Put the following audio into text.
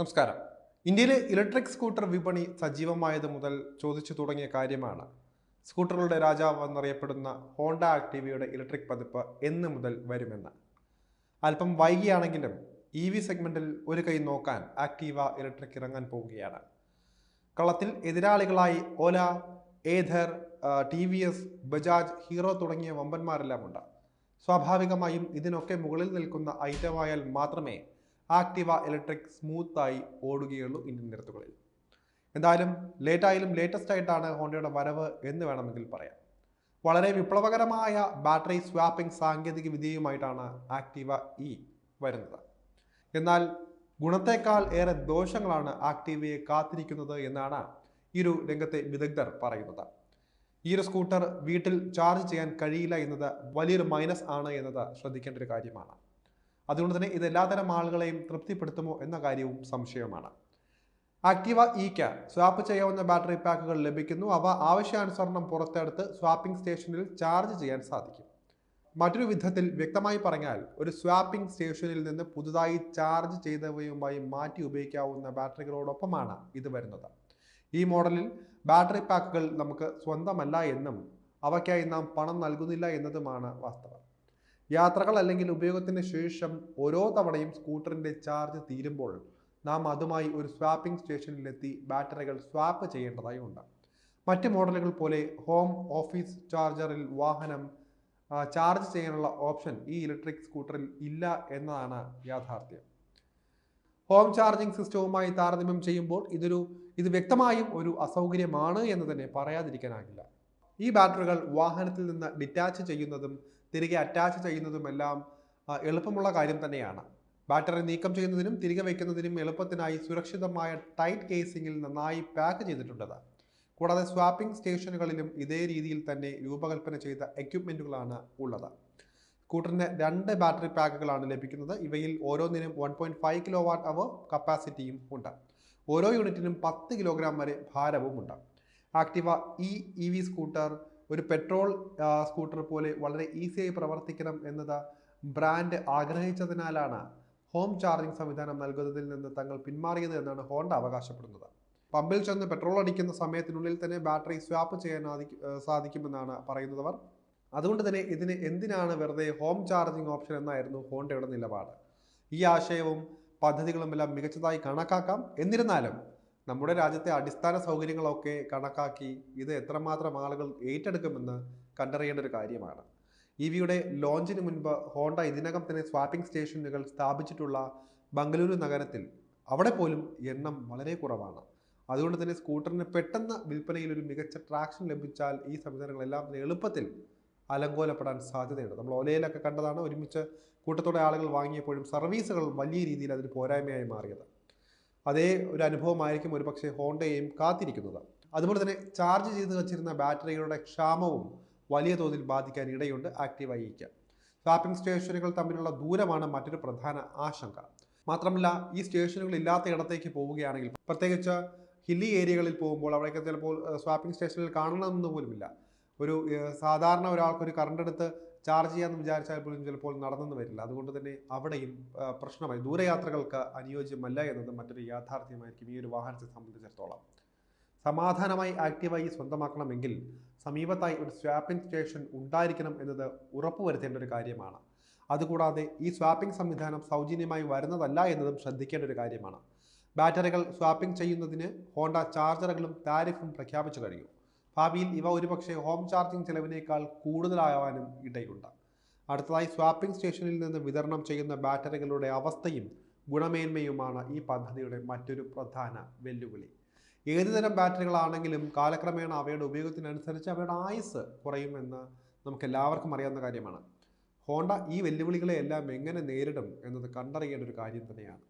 നമസ്കാരം. ഇന്ത്യയിലെ electric scooter വിപണി സജീവമായത് മുതൽ ചോദിച്ചു തുടങ്ങിയ കാര്യമാണ്. സ്കൂട്ടറുകളുടെ രാജാവ് എന്നറിയപ്പെടുന്ന ഹോണ്ട ആക്ടിവയുടെ ഇലക്ട്രിക് പതിപ്പ് എന്ന് മുതൽ വരുമെന്ന്. അല്പം വൈകിയാണെങ്കിലും ഇ വി സെഗ്മെന്റിൽ ഒരു കൈ നോക്കാൻ ആക്ടീവ ഇലക്ട്രിക് ഇറങ്ങാൻ പോവുകയാണ്. കളത്തിൽ എതിരാളികളായി Ola Ather T V S Bajaj Hero തുടങ്ങിയ വമ്പന്മാരെല്ലാം ഉണ്ട് സ്വാഭാവികമായും ഇതിനൊക്കെ മുകളിൽ നിൽക്കുന്ന ഐറ്റമായാൽ മാത്രമേ ആക്ടിവ ഇലക്ട്രിക് സ്മൂത്തായി ഓടുകയുള്ളൂ ഇന്ത്യൻ നിരത്തുകളിൽ. എന്തായാലും ലേറ്റായാലും ലേറ്റസ്റ്റ് ആയിട്ടാണ് ഹോണ്ടയുടെ വരവ് എന്ന് വേണമെങ്കിൽ പറയാം. വളരെ വിപ്ലവകരമായ ബാറ്ററി സ്വാപ്പിംഗ് സാങ്കേതിക വിദ്യയുമായിട്ടാണ് ആക്ടിവ ഇ വരുന്നത്. എന്നാൽ ഗുണത്തേക്കാൾ ഏറെ ദോഷങ്ങളാണ് ആക്ടിവയെ കാത്തിരിക്കുന്നത് എന്നാണ് ഇരു രംഗത്തെ വിദഗ്ധർ പറയുന്നത്. ഈ ഒരു സ്കൂട്ടർ വീട്ടിൽ ചാർജ് ചെയ്യാൻ കഴിയില്ല എന്നത് വലിയൊരു മൈനസ് ആണ് എന്നത് ശ്രദ്ധിക്കേണ്ട ഒരു കാര്യമാണ്. അതുകൊണ്ട് തന്നെ ഇത് എല്ലാതരം ആളുകളെയും തൃപ്തിപ്പെടുത്തുമോ എന്ന കാര്യവും സംശയമാണ് ആക്റ്റീവ ഇക്ക് സ്വാപ്പ് ചെയ്യാവുന്ന ബാറ്ററി പാക്കുകൾ ലഭിക്കുന്നു. അവ ആവശ്യാനുസരണം പുറത്തെടുത്ത് സ്വാപ്പിംഗ് സ്റ്റേഷനിൽ ചാർജ് ചെയ്യാൻ സാധിക്കും. മറ്റൊരു വിധത്തിൽ വ്യക്തമായി പറഞ്ഞാൽ ഒരു സ്വാപ്പിംഗ് സ്റ്റേഷനിൽ നിന്ന് പുതുതായി ചാർജ് ചെയ്തവയുമായി മാറ്റി ഉപയോഗിക്കാവുന്ന ബാറ്ററികളോടൊപ്പമാണ് ഇത് വരുന്നത്. ഈ മോഡലിൽ ബാറ്ററി പാക്കുകൾ നമുക്ക് സ്വന്തമല്ല എന്നും അവയ്ക്കായി നാം പണം നൽകുന്നില്ല എന്നതുമാണ് വാസ്തവം. യാത്രകൾ അല്ലെങ്കിൽ ഉപയോഗത്തിന് ശേഷം ഓരോ തവണയും സ്കൂട്ടറിന്റെ ചാർജ് തീരുമ്പോൾ നാം അതുമായി ഒരു സ്വാപ്പിംഗ് സ്റ്റേഷനിലെത്തി ബാറ്ററികൾ സ്വാപ്പ് ചെയ്യേണ്ടതായി ഉണ്ട് മറ്റ് മോഡലുകൾ പോലെ ഹോം ഓഫീസ് ചാർജറിൽ വാഹനം ചാർജ് ചെയ്യാനുള്ള ഓപ്ഷൻ ഈ ഇലക്ട്രിക് സ്കൂട്ടറിൽ ഇല്ല എന്നതാണ് യാഥാർത്ഥ്യം. ഹോം ചാർജിംഗ് സിസ്റ്റവുമായി താരതമ്യം ചെയ്യുമ്പോൾ ഇതൊരു ഇത് വ്യക്തമായും ഒരു അസൗകര്യമാണ് എന്ന് തന്നെ പറയാതിരിക്കാനാകില്ല. ഈ ബാറ്ററികൾ വാഹനത്തിൽ നിന്ന് ഡിറ്റാച്ച് ചെയ്യുന്നതും തിരികെ അറ്റാച്ച് ചെയ്യുന്നതുമെല്ലാം എളുപ്പമുള്ള കാര്യം തന്നെയാണ്. ബാറ്ററി നീക്കം ചെയ്യുന്നതിനും തിരികെ വയ്ക്കുന്നതിനും എളുപ്പത്തിനായി സുരക്ഷിതമായ ടൈറ്റ് കേസിംഗിൽ നന്നായി പാക്ക് ചെയ്തിട്ടുണ്ടത് കൂടാതെ സ്വാപ്പിംഗ് സ്റ്റേഷനുകളിലും ഇതേ രീതിയിൽ തന്നെ രൂപകൽപ്പന ചെയ്ത എക്യുപ്മെന്റുകളാണ് ഉള്ളത്. സ്കൂട്ടറിന് രണ്ട് ബാറ്ററി പാക്കുകളാണ് ലഭിക്കുന്നത്. ഇവയിൽ ഓരോന്നിനും one point five kilo watt hour കപ്പാസിറ്റിയും ഉണ്ട്. ഓരോ യൂണിറ്റിനും പത്ത് കിലോഗ്രാം വരെ ഭാരവും ഉണ്ട്. Activa E E V scooter ഒരു പെട്രോൾ സ്കൂട്ടർ പോലെ വളരെ ഈസിയായി പ്രവർത്തിക്കണം എന്നത് ബ്രാൻഡ് ആഗ്രഹിച്ചതിനാലാണ് ഹോം ചാർജിംഗ് സംവിധാനം നൽകുന്നതിൽ നിന്ന് തങ്ങൾ പിന്മാറിയത് എന്നാണ് ഹോണ്ട അവകാശപ്പെടുന്നത്. പമ്പിൽ ചെന്ന് പെട്രോൾ അടിക്കുന്ന സമയത്തിനുള്ളിൽ തന്നെ ബാറ്ററി സ്വാപ്പ് ചെയ്യാൻ സാധിക്കുമെന്നാണ് പറയുന്നവർ അതുകൊണ്ട് തന്നെ ഇതിന് എന്തിനാണ് വെറുതെ ഹോം ചാർജിംഗ് ഓപ്ഷൻ എന്നായിരുന്നു ഹോണ്ടയുടെ നിലപാട്. ഈ ആശയവും പദ്ധതികളുമെല്ലാം മികച്ചതായി കണക്കാക്കാം. എന്നിരുന്നാലും നമ്മുടെ രാജ്യത്തെ അടിസ്ഥാന സൗകര്യങ്ങളൊക്കെ കണക്കാക്കി ഇത് എത്രമാത്രം ആളുകൾ ഏറ്റെടുക്കുമെന്ന് കണ്ടറിയേണ്ട ഒരു കാര്യമാണ്. ഇ വിയുടെ ലോഞ്ചിന് മുൻപ് ഹോണ്ട ഇതിനകം തന്നെ സ്വാപ്പിംഗ് സ്റ്റേഷനുകൾ സ്ഥാപിച്ചിട്ടുള്ള ബംഗളൂരു നഗരത്തിൽ അവിടെ പോലും എണ്ണം വളരെ കുറവാണ്. അതുകൊണ്ട് തന്നെ സ്കൂട്ടറിന് പെട്ടെന്ന് വിൽപ്പനയിൽ ഒരു മികച്ച ട്രാക്ഷൻ ലഭിച്ചാൽ ഈ സംവിധാനങ്ങളെല്ലാം എളുപ്പത്തിൽ അലങ്കോലപ്പെടാൻ സാധ്യതയുണ്ട്. നമ്മൾ ഓലയിലൊക്കെ കണ്ടതാണ് ഒരുമിച്ച് കൂട്ടത്തോടെ ആളുകൾ വാങ്ങിയപ്പോഴും സർവീസുകൾ വലിയ രീതിയിൽ അതിന് പോരായ്മയായി മാറിയത്. അതേ ഒരു അനുഭവമായിരിക്കും ഒരു പക്ഷേ ഹോണ്ടയെയും കാത്തിരിക്കുന്നത്. അതുപോലെ തന്നെ ചാർജ് ചെയ്ത് വച്ചിരുന്ന ബാറ്ററികളുടെ ക്ഷാമവും വലിയ തോതിൽ ബാധിക്കാൻ ഇടയുണ്ട് ആക്റ്റീവ് ഐക്ക്. സ്വാപ്പിംഗ് സ്റ്റേഷനുകൾ തമ്മിലുള്ള ദൂരമാണ് മറ്റൊരു പ്രധാന ആശങ്ക. മാത്രമല്ല ഈ സ്റ്റേഷനുകൾ ഇല്ലാത്ത ഇടത്തേക്ക് പോവുകയാണെങ്കിൽ പ്രത്യേകിച്ച് ഹില്ലി ഏരിയകളിൽ പോകുമ്പോൾ അവിടെയൊക്കെ ചിലപ്പോൾ സ്വാപ്പിംഗ് സ്റ്റേഷനിൽ കാണണമെന്ന് പോലുമില്ല. ഒരു സാധാരണ ഒരാൾക്ക് ഒരു കറണ്ട് എടുത്ത് ചാർജ് ചെയ്യാമെന്ന് വിചാരിച്ചാൽ പോലും ചിലപ്പോൾ നടന്നെന്ന് വരില്ല. അതുകൊണ്ട് തന്നെ അവിടെയും പ്രശ്നമായി. ദൂരയാത്രകൾക്ക് അനുയോജ്യമല്ല എന്നത് മറ്റൊരു യാഥാർത്ഥ്യമായിരിക്കും ഈ ഒരു വാഹനത്തെ സംബന്ധിച്ചിടത്തോളം. സമാധാനമായി ആക്റ്റീവായി സ്വന്തമാക്കണമെങ്കിൽ സമീപത്തായി ഒരു സ്വാപ്പിംഗ് സ്റ്റേഷൻ ഉണ്ടായിരിക്കണം എന്നത് ഉറപ്പുവരുത്തേണ്ട ഒരു കാര്യമാണ്. അതുകൂടാതെ ഈ സ്വാപ്പിംഗ് സംവിധാനം സൗജന്യമായി വരുന്നതല്ല എന്നതും ശ്രദ്ധിക്കേണ്ട ഒരു കാര്യമാണ്. ബാറ്ററികൾ സ്വാപ്പിംഗ് ചെയ്യുന്നതിന് ഹോണ്ട ചാർജറുകളും താരിഫും പ്രഖ്യാപിച്ചു കഴിഞ്ഞു. ഭാവിയിൽ ഇവ ഒരുപക്ഷെ ഹോം ചാർജിംഗ് ചെലവിനേക്കാൾ കൂടുതലാവാനും ഇടയുണ്ട്. അടുത്തതായി സ്വാപ്പിംഗ് സ്റ്റേഷനിൽ നിന്ന് വിതരണം ചെയ്യുന്ന ബാറ്ററികളുടെ അവസ്ഥയും ഗുണമേന്മയുമാണ് ഈ പദ്ധതിയുടെ മറ്റൊരു പ്രധാന വെല്ലുവിളി. ഏതുതരം ബാറ്ററികളാണെങ്കിലും കാലക്രമേണ അവയുടെ ഉപയോഗത്തിനനുസരിച്ച് അവയുടെ ആയുസ് കുറയുമെന്ന് നമുക്ക് എല്ലാവർക്കും അറിയാവുന്ന കാര്യമാണ്. ഹോണ്ട ഈ വെല്ലുവിളികളെ എല്ലാം എങ്ങനെ നേരിടും എന്നത് കണ്ടറിയേണ്ട ഒരു കാര്യം തന്നെയാണ്.